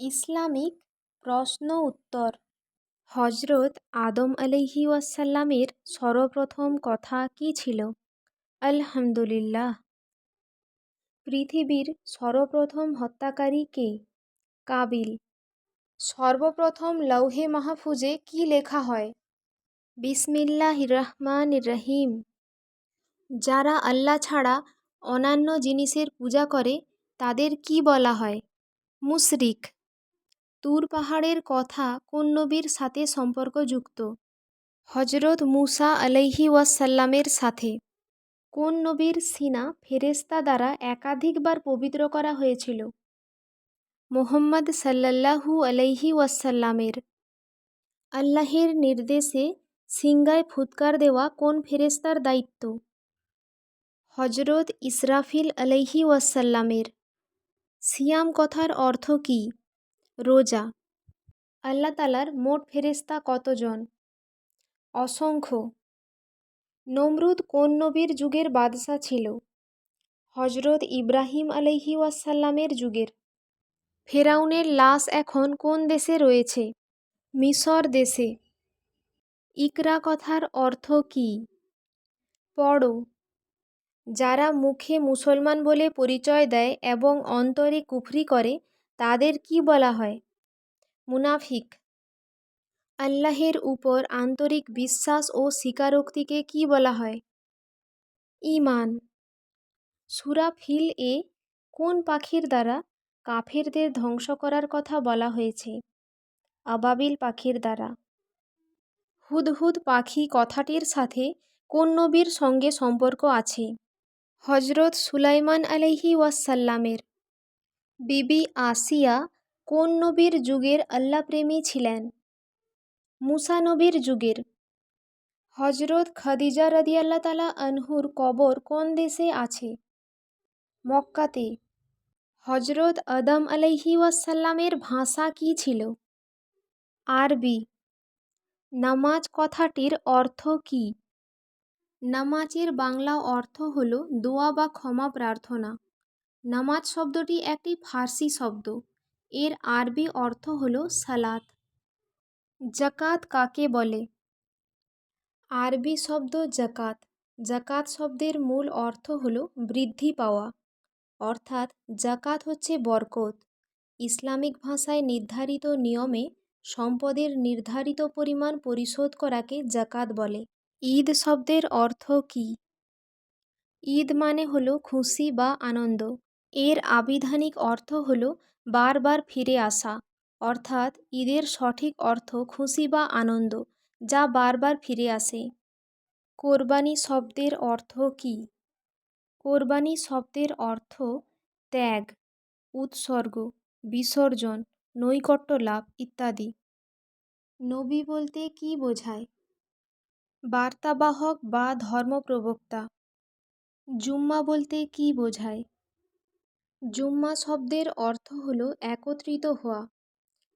Islamic প্রশ্ন উত্তর। হজরত আদম আলাইহি ওয়াসাল্লামের সর্বপ্রথম কথা কী ছিল? আলহামদুলিল্লাহ। পৃথিবীর সর্বপ্রথম হত্যাকারী কে? কাবিল। সর্বপ্রথম লৌহে মাহফুজে কি লেখা হয়? বিসমিল্লাহ রহমান রহিম। যারা আল্লাহ ছাড়া অন্যান্য জিনিসের পূজা করে, তাদের কি বলা হয়? মুশরিক। তুর পাহাড়ের কথা কোন নবীর সাথে সম্পর্কযুক্ত? হজরত মুসা আলাইহি ওয়াসাল্লামের সাথে। কোন নবীর সিনা ফেরেস্তা দ্বারা একাধিকবার পবিত্র করা হয়েছিল? মোহাম্মদ সাল্লাল্লাহু আলাইহি ওয়াসাল্লামের। আল্লাহের নির্দেশে সিঙ্গায় ফুৎকার দেওয়া কোন ফেরেস্তার দায়িত্ব? হজরত ইসরাফিল আলাইহি ওয়াসাল্লামের। সিয়াম কথার অর্থ কী? রোজা। আল্লাহ তালার মোট ফেরেস্তা কতজন? অসংখ্য। নমরুদ কোন নবীর যুগের বাদশা ছিল? হজরত ইব্রাহিম আলাইহি ওয়াসাল্লামের যুগের। ফেরাউনের লাশ এখন কোন দেশে রয়েছে? মিশর দেশে। ইকরা কথার অর্থ কী? পড়ো। যারা মুখে মুসলমান বলে পরিচয় দেয় এবং অন্তরে কুফরি করে তাদের কি বলা হয়? মুনাফিক। আল্লাহের উপর আন্তরিক বিশ্বাস ও স্বীকারোক্তিকে কি বলা হয়? ইমান সুরা ফিল এ কোন পাখির দ্বারা কাফেরদের ধ্বংস করার কথা বলা হয়েছে? আবাবিল পাখির দ্বারা। হুদহুদ পাখি কথাটির সাথে কোন নবীর সঙ্গে সম্পর্ক আছে? হজরত সুলাইমান আলাইহি ওয়াসাল্লামের। বিবি আসিয়া কোন নবীর যুগের আল্লাহপ্রেমী ছিলেন? মুসা নবীর যুগের। হজরত খাদিজা রদিয়াল্লা তালা আনহুর কবর কোন দেশে আছে? মক্কাতে। হজরত আদম আলাইহি ওয়াসাল্লামের ভাষা কী ছিল? আরবি। নামাজ কথাটির অর্থ কী? নামাজের বাংলা অর্থ হল দোয়া বা ক্ষমা প্রার্থনা। নামাজ শব্দটি একটি ফার্সি শব্দ। এর আরবি অর্থ হল সালাত। জাকাত কাকে বলে? আরবি শব্দ জাকাত। জাকাত শব্দের মূল অর্থ হল বৃদ্ধি পাওয়া। অর্থাৎ জাকাত হচ্ছে বরকত। ইসলামিক ভাষায় নির্ধারিত নিয়মে সম্পদের নির্ধারিত পরিমাণ পরিশোধ করাকে জাকাত বলে। ঈদ শব্দের অর্থ কী? ঈদ মানে হল খুশি বা আনন্দ। এর আবিধানিক অর্থ হল বারবার ফিরে আসা, অর্থাৎ ঈদের সঠিক অর্থ খুশি বা আনন্দ, যা বারবার ফিরে আসে। কোরবানি শব্দের অর্থ কী? কোরবানি শব্দের অর্থ ত্যাগ, উৎসর্গ, বিসর্জন, নৈকট্য লাভ ইত্যাদি। নবী বলতে কী বোঝায়? বার্তাবাহক বা ধর্মপ্রবক্তা। জুম্মা বলতে কী বোঝায়? জুম্মা শব্দের অর্থ হল একত্রিত হওয়া।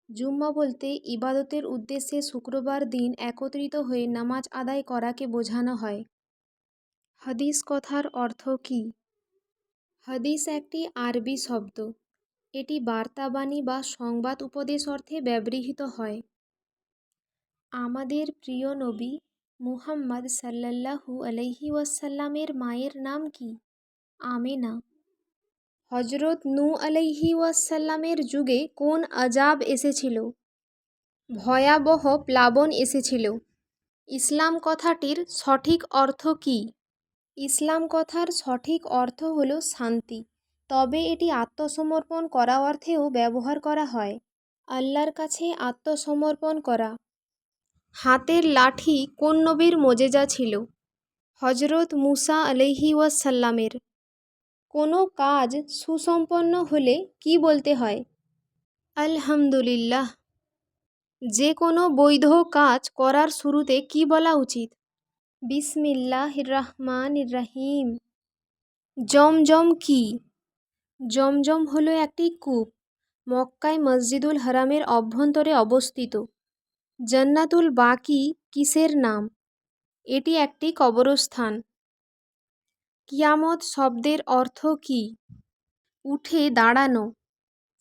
জুম্মা বলতে ইবাদতের উদ্দেশ্যে শুক্রবার দিন একত্রিত হয়ে নামাজ আদায় করাকে বোঝানো হয়। হাদিস কথার অর্থ কী? হাদিস একটি আরবি শব্দ। এটি বার্তাবাণী বা সংবাদ উপদেশ অর্থে ব্যবহৃত হয়। আমাদের প্রিয় নবী মুহাম্মদ সাল্লাল্লাহু আলাইহি ওয়াসাল্লামের মায়ের নাম কি? আমেনা। হজরত নূ আলাইহি ওয়াসাল্লামের যুগে কোন আজাব এসেছিল? ভয়াবহ প্লাবন এসেছিল। ইসলাম কথাটির সঠিক অর্থ কী? ইসলাম কথার সঠিক অর্থ হল শান্তি। তবে এটি আত্মসমর্পণ করা অর্থেও ব্যবহার করা হয়। আল্লাহর কাছে আত্মসমর্পণ করা। হাতের লাঠি কোন নবীর মোজেজা ছিল? হজরত মুসা আলাইহি ওয়াসাল্লামের কোনো কাজ সুসম্পন্ন হলে কি বলতে হয়? আলহামদুলিল্লাহ। যে কোনো বৈধ কাজ করার শুরুতে কি বলা উচিত? বিসমিল্লাহ রহমান রাহিম জমজম কি? জমজম হলো একটি কূপ। মক্কায় মসজিদুল হারামের অভ্যন্তরে অবস্থিত। জান্নাতুল বাকি কিসের নাম? এটি একটি কবরস্থান। কিয়ামত শব্দের অর্থ কী? উঠে দাঁড়ানো।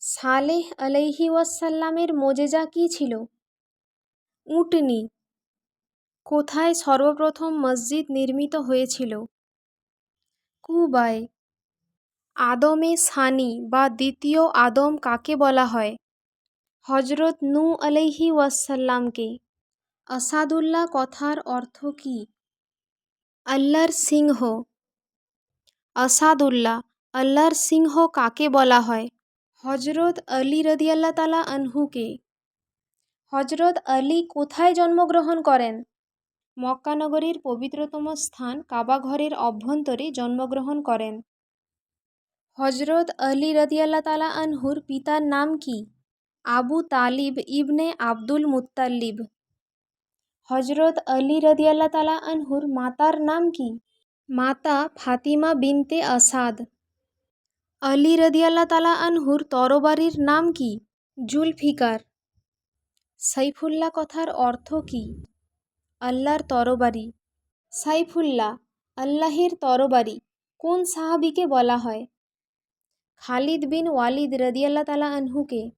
সালেহ আলাইহি ওয়াসাল্লামের মোজেজা কী ছিল? উটনী। কোথায় সর্বপ্রথম মসজিদ নির্মিত হয়েছিল? কুবায়। আদমে সানি বা দ্বিতীয় আদম কাকে বলা হয়? হজরত নু আলাইহি ওয়াসাল্লামকে। আসাদুল্লাহ কথার অর্থ কী? আল্লাহর সিংহ। আসাদুল্লাহ আল্লাহর সিংহ কাকে বলা হয়? হজরত আলী রদিয়াল্লাহ তালা আনহুকে। হজরত আলী কোথায় জন্মগ্রহণ করেন? মক্কানগরীর পবিত্রতম স্থান কাবাঘরের অভ্যন্তরে জন্মগ্রহণ করেন। হজরত আলী রদিয়াল্লাহ তালা আনহুর পিতার নাম কি? আবু তালিব ইবনে আব্দুল মুত্তাল্লিব হজরত আলী রদিয়াল্লাহ তালা আনহুর মাতার নাম কি? মাতা ফাতিমা বিনতে আসাদ। আলী রদিয়াল্লাহ তালা আনহুর তরবারির নাম কি? জুলফিকার। সাইফুল্লাহ কথার অর্থ কী? আল্লাহর তরবারি। সাইফুল্লাহ, আল্লাহের তরবারি, কোন সাহাবিকে বলা হয়? খালিদ বিন ওয়ালিদ রদিয়াল্লাহ তালা আনহুকে।